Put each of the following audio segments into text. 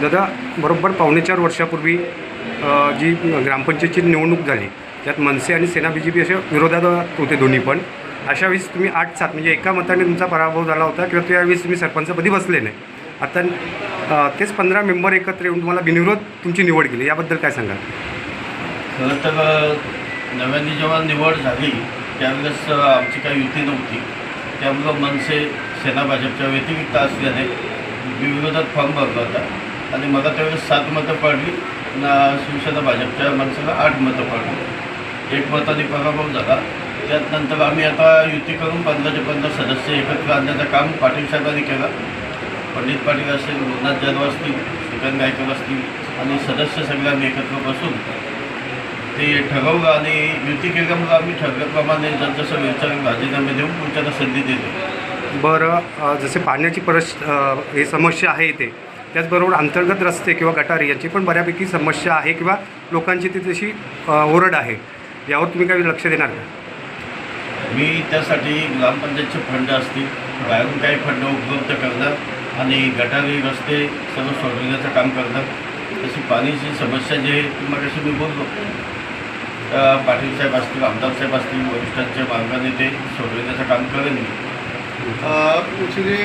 दादा बरोबर पावणे चार वर्षापूर्वी जी ग्रामपंचायतची निवडणूक झाली त्यात मनसे आणि सेना बी जे पी अशा विरोधात होते दोन्ही पण. अशा वेळेस तुम्ही आठ सात म्हणजे एका मताने तुमचा पराभव झाला होता किंवा त्यावेळेस तुम्ही सरपंचपदी बसले नाही. आता तेच पंधरा मेंबर एकत्र येऊन तुम्हाला बिनविरोध तुमची निवड केली याबद्दल काय सांगाल? खरं तर नव्याने जेव्हा निवड झाली त्यावेळेस आमची काही युती नव्हती. त्यामुळं मनसे सेना भाजपच्या व्यतिरिक्त असल्याने विरोधात फॉर्म भरला होता. आणि मला त्यावेळेस सात मतं पडली ना शिवसेना भाजपच्या माणसाला आठ मतं पाडली. एक मताने पराभव झाला. त्यात नंतर आम्ही आता युती करून पंधराचे पंधरा सदस्य एकत्र आणण्याचं काम पाटील साहेबांनी केलं. पंडित पाटील असतील गुरुनाथ जाधव असतील श्रीकांत गायकर असतील आणि सदस्य सगळ्यांनी एकत्र बसून ते ठरवलं आणि युती केल्यामुळं आम्ही ठरल्याप्रमाणे जसं विचार राजीनामे देऊन पुढच्याला संधी देतो बरं जसे पाण्याची परस हे समस्या आहे इथे त्याचबरोबर अंतर्गत रस्ते किंवा गटारी यांची पण बऱ्यापैकी समस्या आहे किंवा लोकांची ती तशी ओरड आहे. यावर तुम्ही काही लक्ष देणार का? मी त्यासाठी ग्रामपंचायतचे फंड असतील बाहेरून काही फंड उपलब्ध करणार आणि गटारी रस्ते सर्व सोडवण्याचं काम करणार. तशी पाण्याची समस्या जी आहे ती मग मी बोललो. त्या पाटील साहेब असतील आमदार साहेब असतील वरिष्ठांच्या मार्गाने ते सोडवण्याचं काम करेन मी. ॲक्च्युली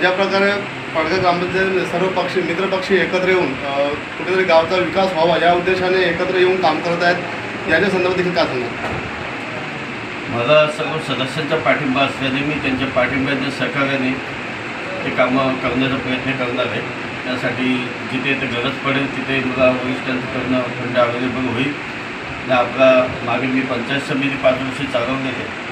ज्या प्रकारे पाडगाव ग्रामपंचायत सर्व पक्षी मित्रपक्षी एकत्र येऊन कुठेतरी गावचा विकास व्हावा या उद्देशाने एकत्र येऊन काम करत आहेत. याच्या संदर्भात देखील काय सांगणार मला सर्व सदस्यांचा पाठिंबा असल्याने मी त्यांच्या पाठिंब्याच्या सहकार्याने ते कामं करण्याचा प्रयत्न करणार आहे. त्यासाठी जिथे ते गरज पडेल तिथे मला वरिष्ठांकडनं फंड अवेलेबल होईल. आणि आपला मागे मी पंचायत समिती पाच वर्षी चालवलेली आहे.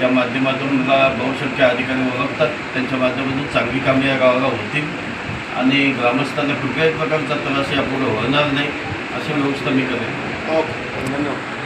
या माध्यमातून मला बहुसंख्य अधिकारी ओळखतात. त्यांच्या माध्यमातून चांगली कामे या गावाला होतील. आणि ग्रामस्थांना कुठल्याही प्रकारचा त्रास यापुढे होणार नाही. अशी व्यवस्था मी करेन. ओके. धन्यवाद.